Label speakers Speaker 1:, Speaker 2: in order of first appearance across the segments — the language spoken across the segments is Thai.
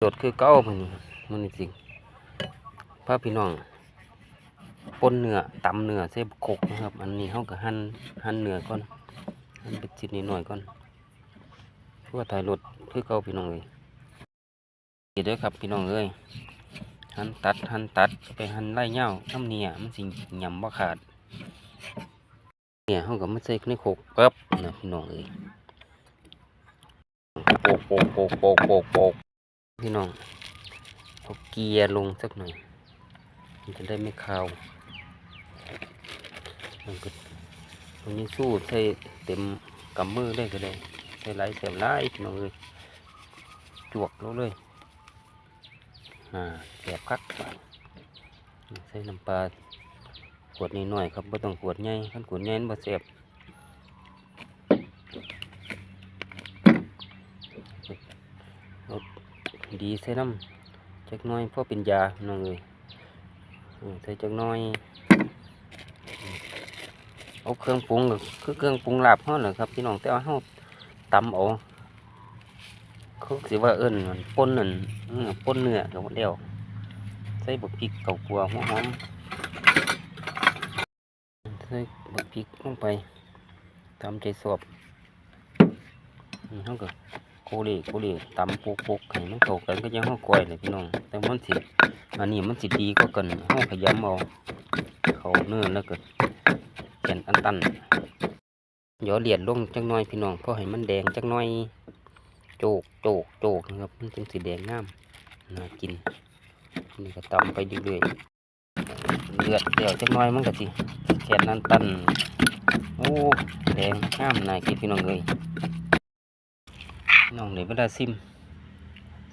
Speaker 1: โดดคือเก้ามันนี่มันนี่จริงพาพี่น้องปนเนื้อตำเนื้อเส้นโคกนะครับ อันนี้เขาก็หั่นหั่นเนื้อก่อนหั่นเป็นชิ้นนิดหน่อยก่อนเพื่อถ่ายรถคือเก้าพี่น้องเลยนี่เด้อครับพี่น้องเอ้ยหั่นตัดหั่นตัดไปหั่นไล่เงาน้ำเนี่ยมันสิหยำบ่ขาดเนี่ยเขาก็มาใส่ในโคกปั๊บนะพี่น้องเอ้ยโปกโปกโปกโปกโปกโปก พี่น้องเอาเกียร์ลงสักหน่อย มันจะได้ไม่คาวมันก็มันยังสู้ใส่เต็มกำมือได้ก็ได้ใส่ไหลายเสียมไหลายพี่น้องเลยจวกแล้วเลยอ่าแสบคักใส่น้ำปลาขวดนี้หน่อยครับไม่ต้องขวดใหญ่ขั้นขวดใหญ่มันบ่แสบเอา ดีใส่น้ำจักน้อยพราะเป็นยาน้องเลยอืมใส่จักน้อยเอาเครื่องปรุงคือเครื่องปรุงลาบเฮาแหละครับพี่น้องแต่ว่าเฮาตำเอาเขาสิว่าเอิ้นมันป่นนั่นอื้นเนื้อก็หมดแล้วใส่บักพริกเก่ากัวหัวหอมใส่บักพริกลงไปตำใจสอบอืมเฮาก็ โคเลโคเลตำปุกปุกๆให้มันเขากันก็ยังเฮาก้อยเลยพี่น้องแต่มันสิอันนี้มันสิดีกว่ากันเฮาขยำเอาเขาเนื้อแล้วก็เขียนอันตันหยอเหรียญลงจักหน้อยพี่น้องเพราะให้มันแดงจักหน้อยโจกโจกโจกนะครับมันจึงสีแดงงามน่ากินนี่ก็ตำไปเรื่อยๆเลือดเดี่ยวจักหน้อยมันก็สิเขียนอันตันโอ้แดงงามน่ากินพี่น้องเลย น้องเลยเวลาซิม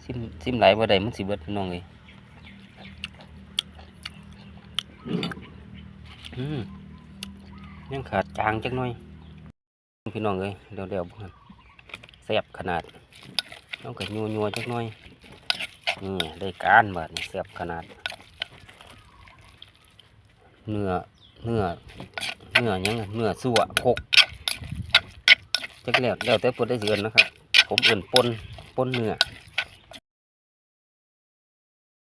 Speaker 1: ซิมซิมไหลายบ่ได้มันสิเบิดน้องเลยยังขาดจางจักหน่อย พี่น้องเอ้ยเดี๋ยวเดี๋ยวพันแซ่บขนาดต้องกับยัวยัวจักหน่อยนี่ได้การบาดแซ่บขนาด เนื้อเนื้อเนื้อยังเนื้อสั่วโคกจักแล้วแล้วแต่ปนได้เสือนนะครับ ผมเอื่นปนปนเนื้อ